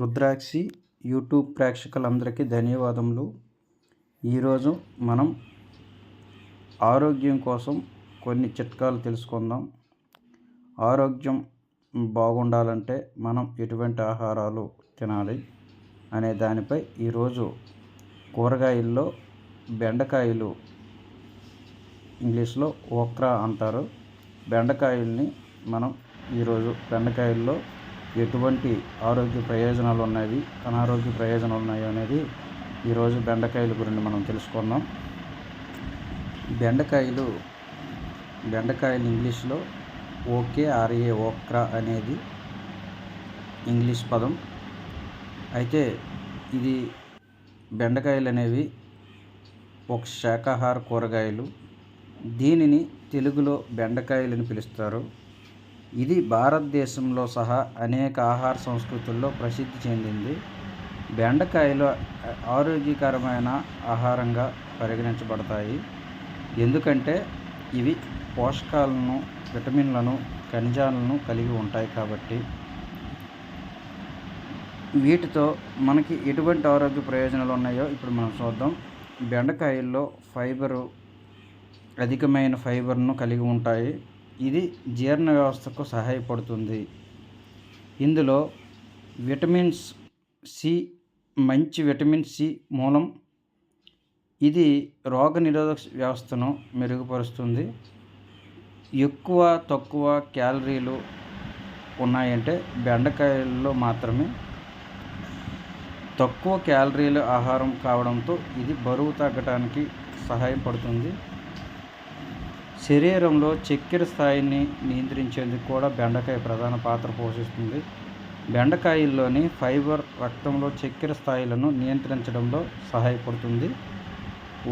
Rudrakshi YouTube ప్రేక్షకులందరికీ ధన్యవాదములు. ఈరోజు మనం ఆరోగ్యం కోసం కొన్ని చిట్కాలు తెలుసుకుందాం. ఆరోగ్యం బాగుండాలంటే మనం ఎటువంటి ఆహారాలు తినాలి అనే దానిపై ఈరోజు కూరగాయల్లో బెండకాయలు ఇంగ్లీష్లో ఓక్రా అంటారు. బెండకాయల్ని మనం ఈరోజు బెండకాయల్లో ఎటువంటి ఆరోగ్య ప్రయోజనాలు ఉన్నాయి అనారోగ్య ప్రయోజనాలు ఉన్నాయి అనేది ఈరోజు బెండకాయల గురించి మనం తెలుసుకుందాం బెండకాయలు బెండకాయలు ఇంగ్లీష్లో O K R A okra అనేది ఇంగ్లీష్ పదం. అయితే ఇది బెండకాయలు అనేవి ఒక శాకాహార కూరగాయలు. దీనిని తెలుగులో బెండకాయలని పిలుస్తారు. ఇది భారతదేశంలో సహా అనేక ఆహార సంస్కృతుల్లో ప్రసిద్ధి చెందింది. బెండకాయలు ఆరోగ్యకరమైన ఆహారంగా పరిగణించబడతాయి. ఎందుకంటే ఇవి పోషకాలను విటమిన్లను ఖనిజాలను కలిగి ఉంటాయి కాబట్టి. వీటితో మనకి ఎటువంటి ఆరోగ్య ప్రయోజనాలు ఉన్నాయో ఇప్పుడు మనం చూద్దాం. బెండకాయల్లో ఫైబరు అధికమైన ఫైబర్ను కలిగి ఉంటాయి. ఇది జీర్ణ వ్యవస్థకు సహాయపడుతుంది. ఇందులో విటమిన్స్ సి మంచి విటమిన్ సి మూలం. ఇది రోగనిరోధక వ్యవస్థను మెరుగుపరుస్తుంది. ఎక్కువ తక్కువ క్యాలరీలు ఉన్నాయంటే బెండకాయల్లో మాత్రమే. తక్కువ క్యాలరీల ఆహారం కావడంతో ఇది బరువు తగ్గడానికి సహాయపడుతుంది. శరీరంలో చక్కెర స్థాయిని నియంత్రించేందుకు కూడా బెండకాయ ప్రధాన పాత్ర పోషిస్తుంది. బెండకాయల్లోని ఫైబర్ రక్తంలో చక్కెర స్థాయిలను నియంత్రించడంలో సహాయపడుతుంది.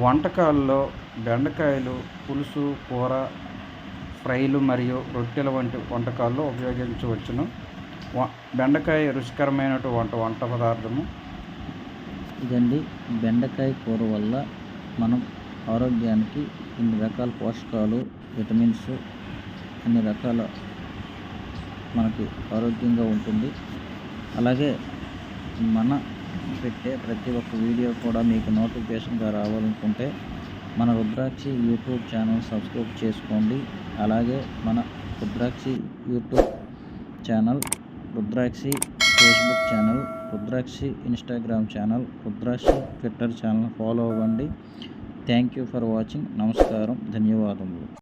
వంటకాల్లో బెండకాయలు పులుసు కూర ఫ్రైలు మరియు రొట్టెల వంటి వంటకాల్లో ఉపయోగించవచ్చును. బెండకాయ రుచికరమైనటువంటి వంట వంట పదార్థము. ఇదండి బెండకాయ కూర వల్ల మనం ఆరోగ్యానికి ఇన్ని రకాల పోషకాలు విటమిన్స్ అన్ని రకాల మనకి ఆరోగ్యంగా ఉంటుంది. అలాగే మన పెట్టే ప్రతి ఒక్క వీడియో కూడా మీకు నోటిఫికేషన్గా రావాలనుకుంటే మన రుద్రాక్షి యూట్యూబ్ ఛానల్ సబ్స్క్రైబ్ చేసుకోండి. అలాగే మన Rudrakshi YouTube channel Rudrakshi Facebook channel Rudrakshi Instagram channel Rudrakshi Twitter channel follow అవ్వండి. Thank you for watching. నమస్కారం. ధన్యవాదములు.